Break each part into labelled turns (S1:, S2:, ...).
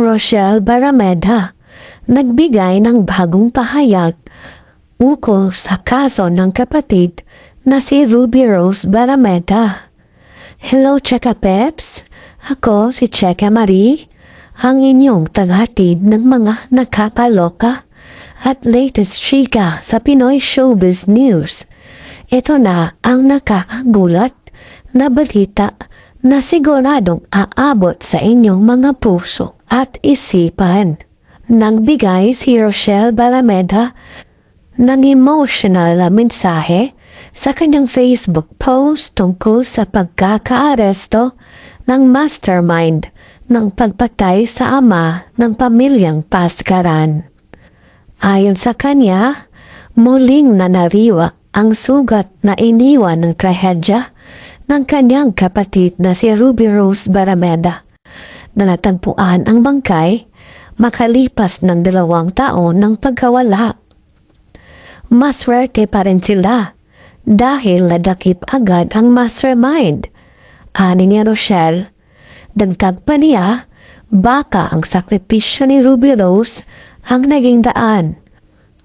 S1: Rochelle Barameda, nagbigay ng bagong pahayag ukol sa kaso ng kapatid na si Ruby Rose Barameda. Hello, Cheka Peps. Ako si Cheka Marie, ang inyong taghatid ng mga nakakaloka at latest chika sa Pinoy Showbiz News. Ito na ang nakakagulat na balita na siguradong aabot sa inyong mga puso at isipan. Nagbigay si Rochelle Balameda ng emotional na mensahe sa kanyang Facebook post tungkol sa pagkakaaresto ng mastermind ng pagpatay sa ama ng pamilyang Paskaran. Ayon sa kanya, muling nanariwa ang sugat na iniwan ng trahedya ng kanyang kapatid na si Ruby Rose Barameda na natagpuan ang bangkay makalipas ng dalawang taon ng pagkawala. Maswerte pa rin sila dahil nadakip agad ang mastermind. Ani ni Rochelle, dagdag pa niya, baka ang sakripisyo ni Ruby Rose ang naging daan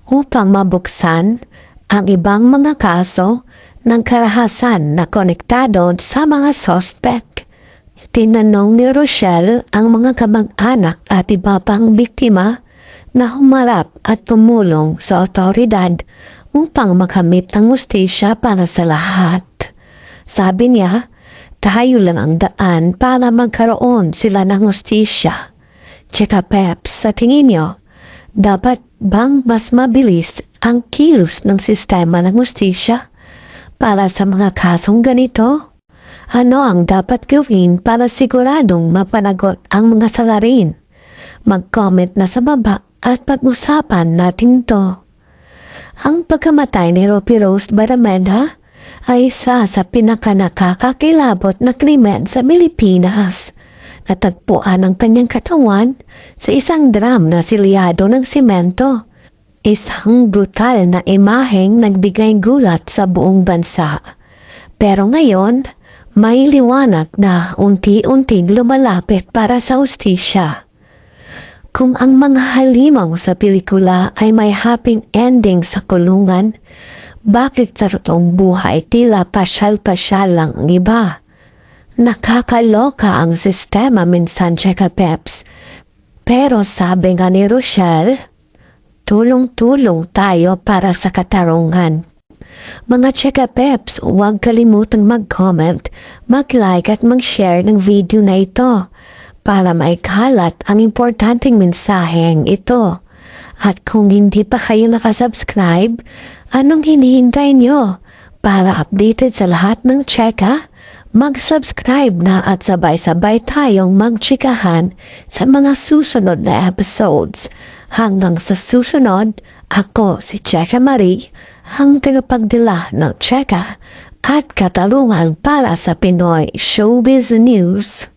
S1: upang mabuksan ang ibang mga kaso ng karahasan na konektado sa mga suspect. Tinanong ni Rochelle ang mga kamag-anak at iba pang biktima na humarap at tumulong sa otoridad upang makamit ang ustisya para sa lahat. Sabi niya, tayo lang ang daan para magkaroon sila ng ustisya. Cheka Peps, sa tingin niyo, dapat bang mas mabilis ang kilos ng sistema ng ustisya para sa mga kasong ganito? Ano ang dapat gawin para siguradong mapanagot ang mga salarin? Mag-comment na sa baba at pag-usapan natin to. Ang pagkamatay ni Ropi Rose Barameda ay isa sa pinakanakakakilabot na krimen sa Pilipinas. Natagpuan ang kanyang katawan sa isang drum na silyado ng simento. Isang brutal na imaheng nagbigay gulat sa buong bansa. Pero ngayon, may liwanag na unti-unting lumalapit para sa ustisya. Kung ang mga halimaw sa pelikula ay may happy ending sa kulungan, bakit sa totoong buhay tila pasyal-pasyal lang ang iba? Nakakaloka ang sistema minsan, Cheka Peps. Pero sabi nga ni Rochelle, tulong-tulong tayo para sa katarungan. Mga Cheka Peps, huwag kalimutang mag-comment, mag-like at mag-share ng video na ito para maikalat ang importanteng mensaheng ito. At kung hindi pa kayo nakasubscribe, anong hinihintay nyo? Para updated sa lahat ng Cheka, mag-subscribe na at sabay-sabay tayong magchikahan sa mga susunod na episodes. Hanggang sa susunod, ako si Cheka Marie, ang tagapagdila ng Cheka at katarungan para sa Pinoy Showbiz News.